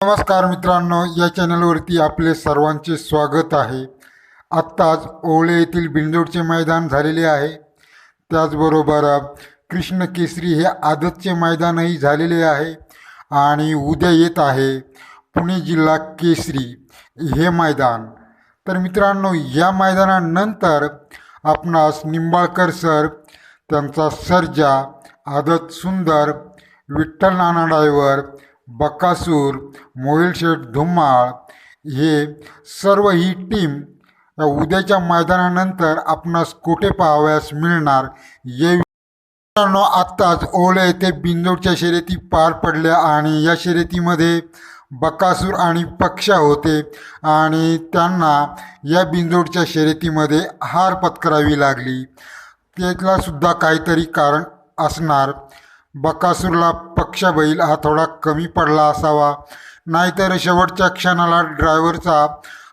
नमस्कार मित्रांनो या चॅनलवरती आपले सर्वांचे स्वागत आहे. आत्ताच ओवळे येथील बिंदोडचे मैदान झालेले आहे. त्याचबरोबर कृष्ण केसरी हे आदतचे मैदानही झालेले आहे आणि उद्या येत आहे पुणे जिल्हा केसरी हे मैदान. तर मित्रांनो या मैदानानंतर आपणास निंबाळकर सर त्यांचा सर्जा आदत सुंदर विठ्ठल नाना ड्रायव्हर बकासूर मोहिलशेठ धुमाळ धुम्माळ हे सर्व ही टीम उद्याच्या मैदानानंतर आपणास कुठे पाहावयास मिळणार ये मित्रांनो आत्ताच ओले येथे बिंदोडच्या शर्यती पार पडल्या आणि या शर्यतीमध्ये बकासूर आणि पक्षा होते आणि त्यांना या बिंदोडच्या शर्यतीमध्ये हार पत्करावी लागली. त्यातला सुद्धा काहीतरी कारण असणार. बकासूरला पक्षा बैल हा थोडा कमी पडला असावा. नाहीतर शेवटच्या क्षणाला ड्रायव्हरचा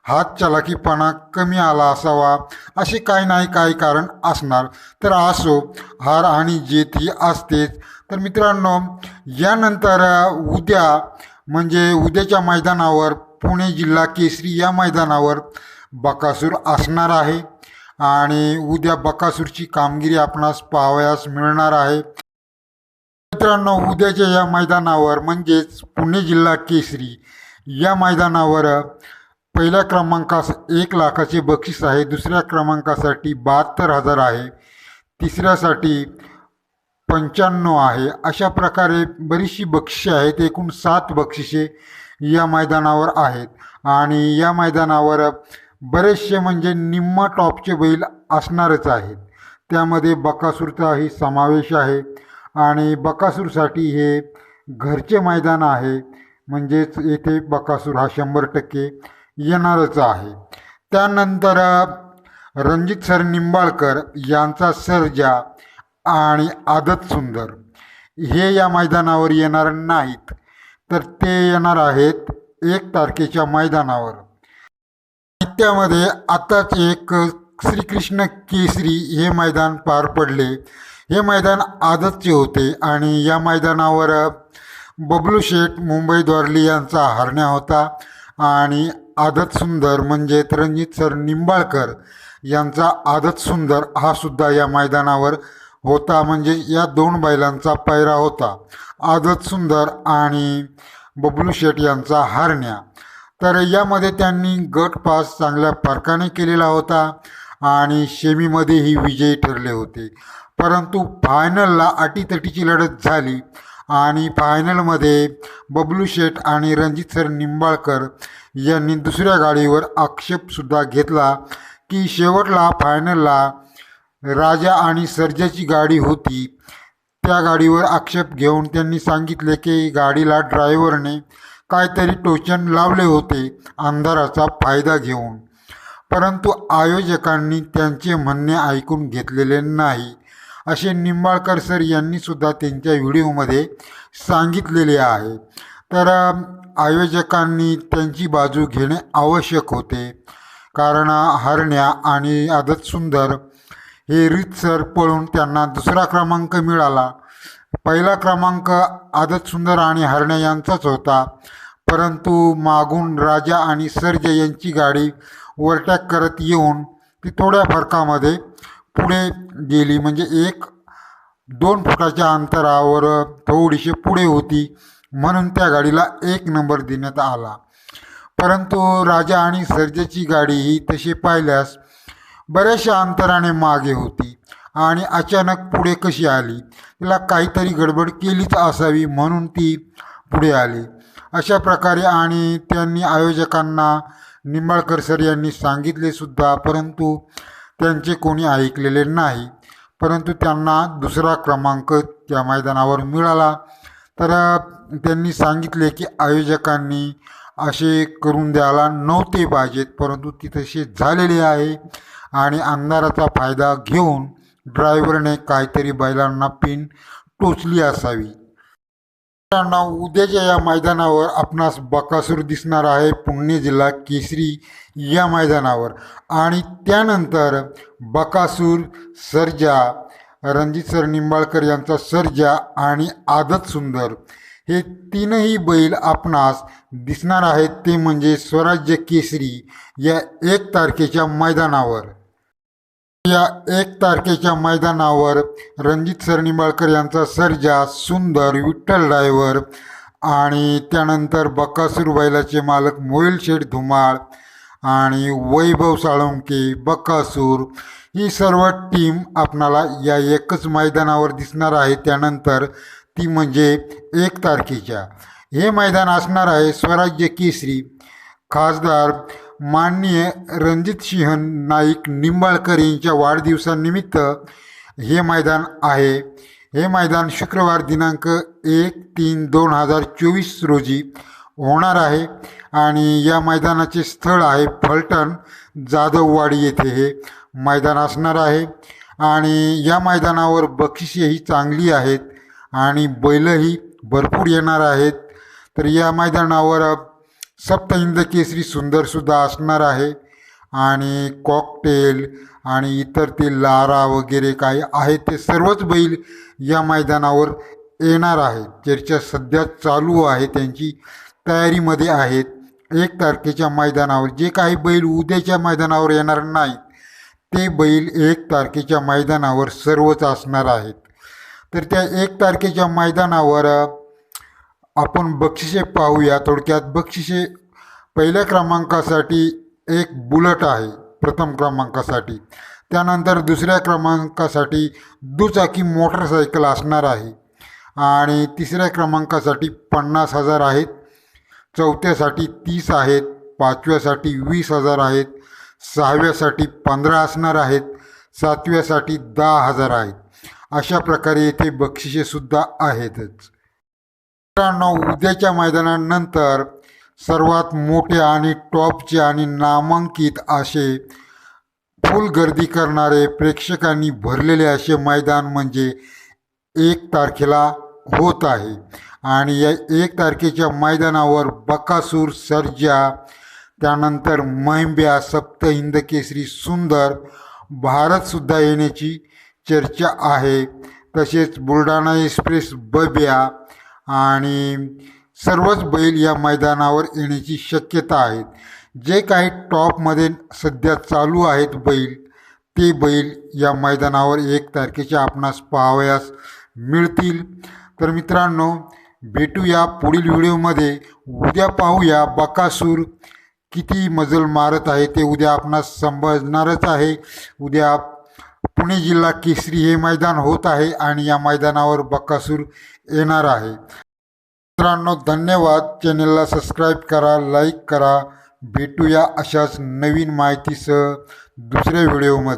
हात चलाकीपणा कमी आला असावा. असे काही नाही काही कारण असणार. तर असो हार आणि जीत ही असतेच. तर मित्रांनो यानंतर उद्या म्हणजे उद्याच्या मैदानावर पुणे जिल्हा केसरी या मैदानावर बकासूर असणार आहे. आणि उद्या बकासूरची कामगिरी आपणास पाहावयास मिळणार आहे. मित्रांनो उद्याच्या या मैदानावर म्हणजेच पुणे जिल्हा केसरी या मैदानावर पहिल्या क्रमांकास एक लाखाचे बक्षीस आहे. दुसऱ्या क्रमांकासाठी बहात्तर हजार आहे. तिसऱ्यासाठी पंच्याण्णव आहे. अशा प्रकारे बरीचशी बक्षिसे आहेत. एकूण सात बक्षिसे या मैदानावर आहेत. आणि या मैदानावर बरेचसे म्हणजे निम्मा टॉपचे बैल असणारच आहेत. त्यामध्ये बकासूरचाही समावेश आहे. आणि बकासूरसाठी हे घरचे मैदान आहे. म्हणजेच येथे बकासूर हा शंभर टक्के येणारच आहे. त्यानंतर रणजित सर निंबाळकर यांचा सर्जा आणि आदत सुंदर हे या मैदानावर येणार नाहीत. तर ते येणार आहेत एक तारखेच्या मैदानावर. त्यामध्ये आताच एक श्रीकृष्ण केसरी हे मैदान पार पडले. हे मैदान आदतचे होते आणि या मैदानावर बबलू शेठ मुंबई द्वारली यांचा हरण्या होता आणि आदत सुंदर म्हणजे रणजित सर निंबाळकर यांचा आदत सुंदर हा सुद्धा या मैदानावर होता. म्हणजे या दोन बैलांचा पैरा होता. आदत सुंदर आणि बबलू शेठ यांचा हरण्या. तर यामध्ये त्यांनी गट पास चांगल्या फरकाने केलेला होता आणि शेमीमध्येही विजयी ठरले होते. परंतु फायनलला अटीतटीची लढत झाली. आणि फायनलमध्ये बबलू शेठ आणि रणजित सर निंबाळकर यांनी दुसऱ्या गाडीवर आक्षेपसुद्धा घेतला की शेवटला फायनलला राजा आणि सर्जाची गाडी होती. त्या गाडीवर आक्षेप घेऊन त्यांनी सांगितले की गाडीला ड्रायव्हरने काहीतरी टोचन लावले होते अंधाराचा फायदा घेऊन. परंतु आयोजकांनी त्यांचे म्हणणे ऐकून घेतलेले नाही. असे निंबाळकर सर यांनी सुद्धा त्यांच्या व्हिडिओमध्ये सांगितलेले आहे. तर आयोजकांनी त्यांची बाजू घेणे आवश्यक होते. कारण हरण्या आणि आदत सुंदर हे रीतसर पळून त्यांना दुसरा क्रमांक मिळाला. पहिला क्रमांक आदत सुंदर आणि हरण्या यांचाच होता. परंतु मागून राजा आणि सर्ज यांची गाडी ओव्हरटॅक करत येऊन ती थोड्या फरकामध्ये पुढे गेली. म्हणजे एक दोन फुटाच्या अंतरावर थोडीशी पुढे होती. म्हणून त्या गाडीला एक नंबर देण्यात आला. परंतु राजा आणि सर्जेची गाडी ही तशी पाहिल्यास बऱ्याचशा अंतराने मागे होती आणि अचानक पुढे कशी आली? तिला काहीतरी गडबड केलीच असावी म्हणून ती पुढे आली. अशा प्रकारे आणि त्यांनी आयोजकांना निंबाळकर सर यांनी सांगितले सुद्धा. परंतु त्यांचे कोणी ऐकलेले नाही परंतु त्यांना दुसरा क्रमांक त्या मैदानावर मिळाला. तर त्यांनी सांगितले की आयोजकांनी असे करून द्यायला नव्हते पाहिजेत परंतु ती तसे झालेले आहे आणि अंधाराचा फायदा घेऊन ड्रायव्हरने काहीतरी बैलांना पिन टोचली असावी. मित्रांनो उद्याच्या या मैदानावर आपणास बकासूर दिसणार आहे पुणे जिल्हा केसरी या मैदानावर. आणि त्यानंतर बकासूर सर्जा रणजित सर निंबाळकर यांचा सर्जा आणि आदत सुंदर हे तीनही बैल आपणास दिसणार आहेत. ते म्हणजे स्वराज्य केसरी या एक तारखेच्या मैदानावर. या एक तारखेच्या मैदानावर रणजित सरनिंबाळकर यांचा सर्जा सुंदर विठ्ठल ड्रायव्हर आणि त्यानंतर बकासूर बैलाचे मालक मोहिल शेठ धुमाळ आणि वैभव साळुंके बकासूर ही सर्व टीम आपणाला या एकच मैदानावर दिसणार आहे. त्यानंतर ती म्हणजे एक तारखेच्या. हे मैदान असणार आहे स्वराज्य केसरी. खासदार माननीय रणजितसिंह नाईक निंबाळकर यांच्या वाढदिवसानिमित्त हे मैदान आहे. हे मैदान शुक्रवार दिनांक एक तीन दोन हजार चोवीस रोजी होणार आहे आणि या मैदानाचे स्थळ आहे फलटण जाधववाडी येथे हे मैदान असणार आहे. आणि या मैदानावर बक्षिसेही चांगली आहेत आणि बैलही भरपूर येणार आहेत. तर या मैदानावर सप्तहिंद केसरी सुंदरसुद्धा असणार आहे. आणि कॉकटेल आणि इतर ते लारा वगैरे काही आहे ते सर्वच बैल या मैदानावर येणार आहेत. चर्चा सध्या चालू आहे त्यांची तयारीमध्ये आहेत. एक तारखेच्या मैदानावर जे काही बैल उद्याच्या मैदानावर येणार नाहीत ते बैल एक तारखेच्या मैदानावर सर्वच असणार आहेत. तर त्या एक तारखेच्या मैदानावर आपण बक्षिसे पाहूया. थोडक्यात बक्षिसे पहिल्या क्रमांकासाठी एक बुलट आहे प्रथम क्रमांकासाठी. त्यानंतर दुसऱ्या क्रमांकासाठी दुचाकी मोटरसायकल असणार आहे. आणि तिसऱ्या क्रमांकासाठी पन्नास हजार आहेत. चौथ्यासाठी तीस आहेत. पाचव्यासाठी वीस हजार आहेत. सहाव्यासाठी पंधरा असणार आहेत. सातव्यासाठी दहा हजार आहेत. अशा प्रकारे येथे बक्षिसेसुद्धा आहेतच. मित्रांनो उद्याच्या मैदानानंतर सर्वात मोठे आणि टॉपचे आणि नामांकित असे फुल गर्दी करणारे प्रेक्षकांनी भरलेले असे मैदान म्हणजे एक तारखेला होत आहे. आणि या एक तारखेच्या मैदानावर बकासूर सर्जा त्यानंतर महिंब्या सप्त हिंद केसरी सुंदर भारतसुद्धा येण्याची चर्चा आहे. तसेच बुलढाणा एक्सप्रेस बब्या आणि सर्वच बैल या मैदानावर येण्याची शक्यता आहे. जे काही टॉपमध्ये सध्या चालू आहेत बैल ते बैल या मैदानावर एक तारखेच्या आपणास पाहावयास मिळतील. तर मित्रांनो भेटूया पुढील व्हिडिओमध्ये. उद्या पाहूया बकासूर किती मजल मारत आहे ते उद्या आपणास समजणारच आहे. उद्या पुणे जिल्हा केसरी हे मैदान होत आहे आणि या मैदानावर बकासूर येणार आहे. मित्रांनो धन्यवाद. चॅनलला सबस्क्राईब करा लाईक करा. भेटूया अशाच नवीन माहितीसह दुसऱ्या व्हिडिओमध्ये.